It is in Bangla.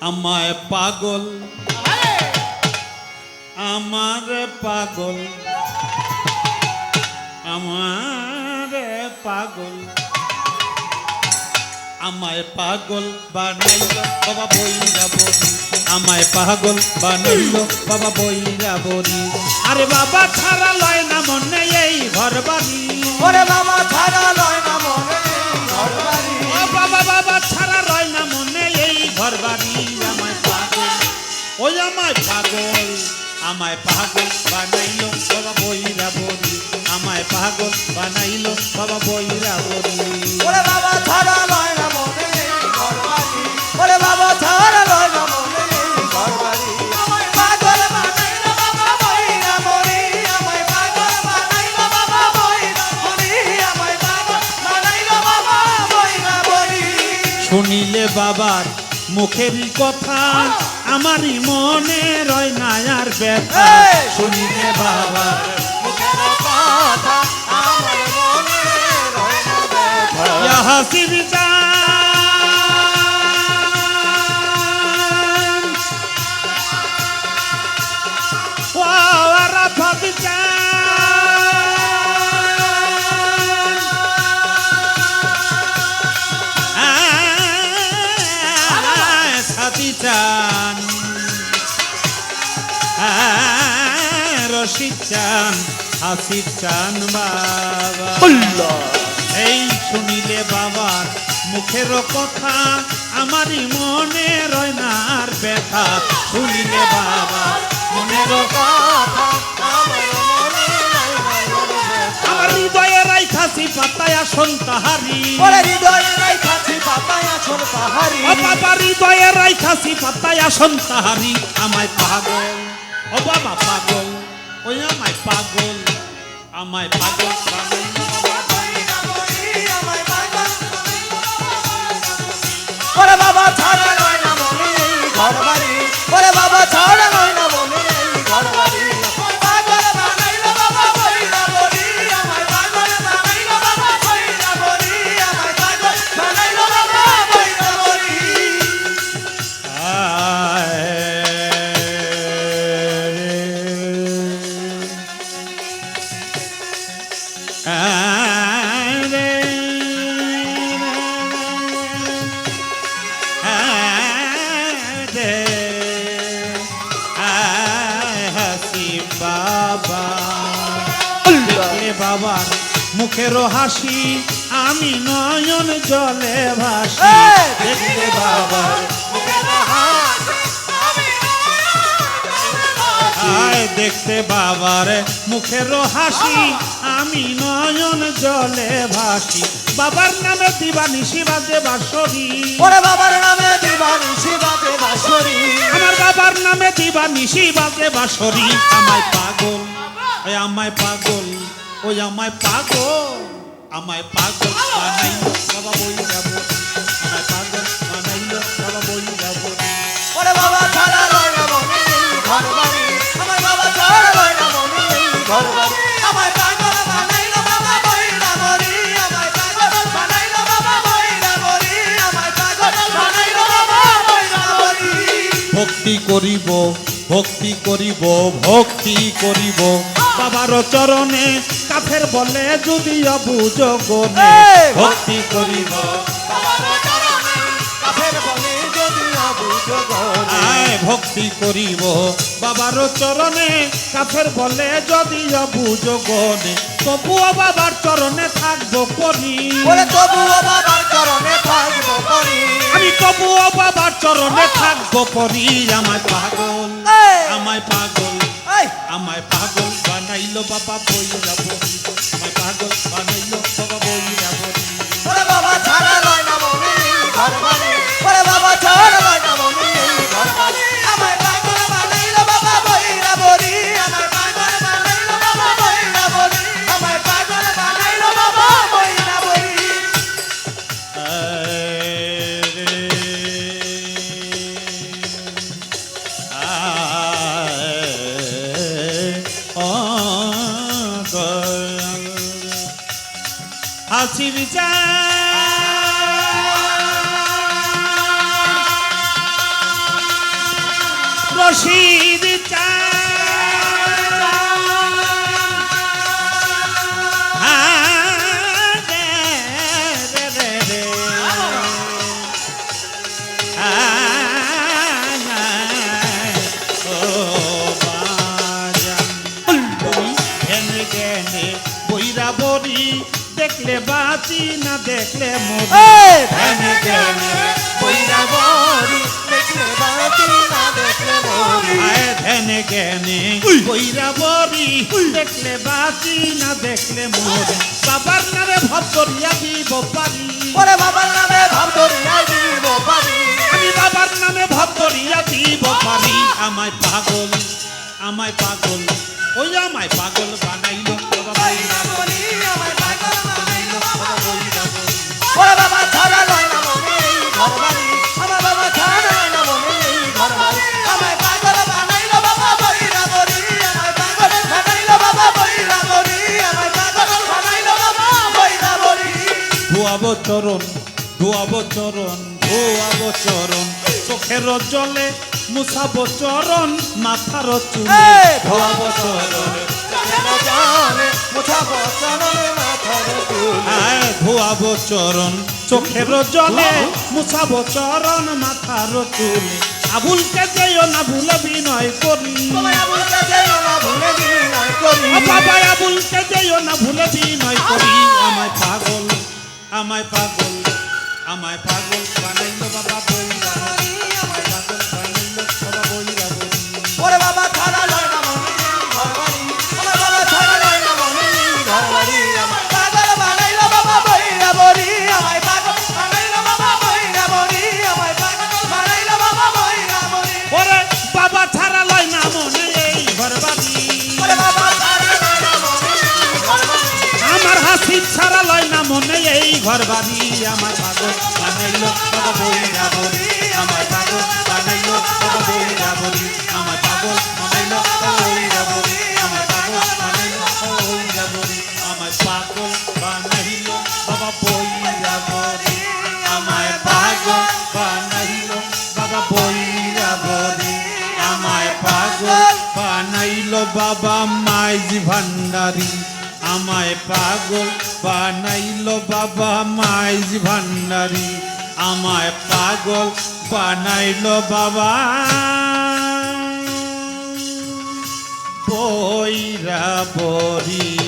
আমায় পাগল। আমার পাগল। আমার পাগল। আমায় পাগল বানাইল বাবা বইরা বলি আমায় পাগল বানাইল বাবা বইরা বলি আরে বাবা ছাড়া লয় না মনে এই ঘর বাড়ি। ওরে বাবা ছাড়া লয় না মনে ঘর বাড়ি। ও বাবা বাবা ছাড়া রয় না মনে এই ঘর বাড়ি। আমায় পাগল ওই আমায় পাগল আমায় পাগল বানাইলো বাবা বইরা বলি আমায় পাগল বানাইলো বাবা বইরা বলি ওরে বাবা লয় না মনে ওরে বাবা লয় না মনে শুনিলে বাবার মুখের কথা। আমারই মনে রয় না আর ব্যথা এই! বাবা কথা আমার মনে রয় না ব্যথা সাথী চান। আয় রশিদ চান হাসিব চান বাবা। এই শুনিলে বাবার মুখের কথা আমারই মনে রয় না আর ব্যথা। শুনিলে বাবার মনের কথা আমার হৃদয়ে রাইখাছি পাতায় আসন তাহারি। ওরে হৃদয়ে রাইখাছি পাতায় আছর পাহাড়ি। ও বাবা হৃদয়ে রাইখাছি পাতায় আসন তাহারি। আমায় পাগল ও বাবা পাগল ওই আমায় পাগল আমায় পাগল পাগল। ওরে বাবা ছাড়া। বাবা। বাবার মুখের হাসি আমি নয়ন জলে ভাসি! দেখলে বাবার আয় দেখতে বাবার মুখের হাসি আমি নয়ন জলে ভাসি। বাবার নামে দিবানিশি বাজে বাসরি ওরে বাবার নামে দিবানি শিবাতে বাসরি আমার বাবার নামে দিবানিশি বাজে বাসরি আমায় পাগল ওই আমায় পাগল ওই আমায় পাগল আমায় পাগল বানাইলো বাবা বই যাব আমায় পাগল বানাইলো বাবা বই যাব ওরে বাবা ছাড়া লয় না মনে ঘর বাড়ি। আমার বাবা ছাড়া লয় না মনে ঘর বাড়ি। ভক্তি করিব ভক্তি করিব ভক্তি করিব। বাবার চরণে কাফের বলে যদি অবুজ! ভক্তি করিব। আয় ভক্তি করিব। বাবার চরণে কাফের বলে যদি অবুজ গনে তবুও বাবার চরণে থাকব করি। তবুও বাবার চরণে থাকব করি। আমি তবুও বাবার চরণে থাকব পরি আমায় পাগল! আমায় পাগল আমায় পাগল বানাইলো বাবা বই যাব আমায় পাগল বানাইলো বাবা হাসি বিচার রশিদ বৈরাবরি দেখলে বাঁচি না দেখলে মরি। ধ্যানে ধ্যানে বৈরাবরি দেখলে বাঁচি না দেখলে মরি। ধ্যানে জ্ঞানে বৈরাবরি দেখলে বাঁচি না দেখলে মরি। বাবার নামে ভদ্রিয়া দিব পারি। ওরে বাবার নামে ভাব ধরিয়াই দিব পারি। আমি বাবার নামে ভদ্রিয়া দিব পারি। আমায় পাগল আমায় পাগল ওই আমায় পাগল বানাইলো ধোয়াবো চরণ ধোয়াবো চরণ ধোয়াবো চরণ চোখের জলে মুছাবো চরণ মাথার চুলে। ধোয়াবো চরণ ধোয়াবো চরণ চোখের জলে মুছাবো চরণ মাথার চুলে। আবুলকে যেও না ভুলে বিনয় করি। তোমায় আবুল কাছে না ভুলে বিনয় করি। বাবা আবুলকে যেও না ভুলে বিনয় করি। আমায় পাগল আমায় পাগল আমায় পাগল বানাইলো বাবা বইরা আমায় পাগল বাড়ি, আমার পাগল বানাইলো বাবা বইরা বলি আমার পাগল বানাইলো বাবা বইরা বলি আমার পাগল বানাইলো বাবা বইরা বলি আমার পাগল বানাইলো বাবা বইরা বলি আমার পাগল বানাইলো বাবা বইরা বলি আমায় পাগল বানাইলো বাবা বইরা বলি আমায় পাগল বানাইলো, বাবা মাইজ ভান্ডারি। আমায় পাগল বানাইলো বাবা মাইজ ভান্ডারি আমায় পাগল বানাইলো বাবা। বইরা বরি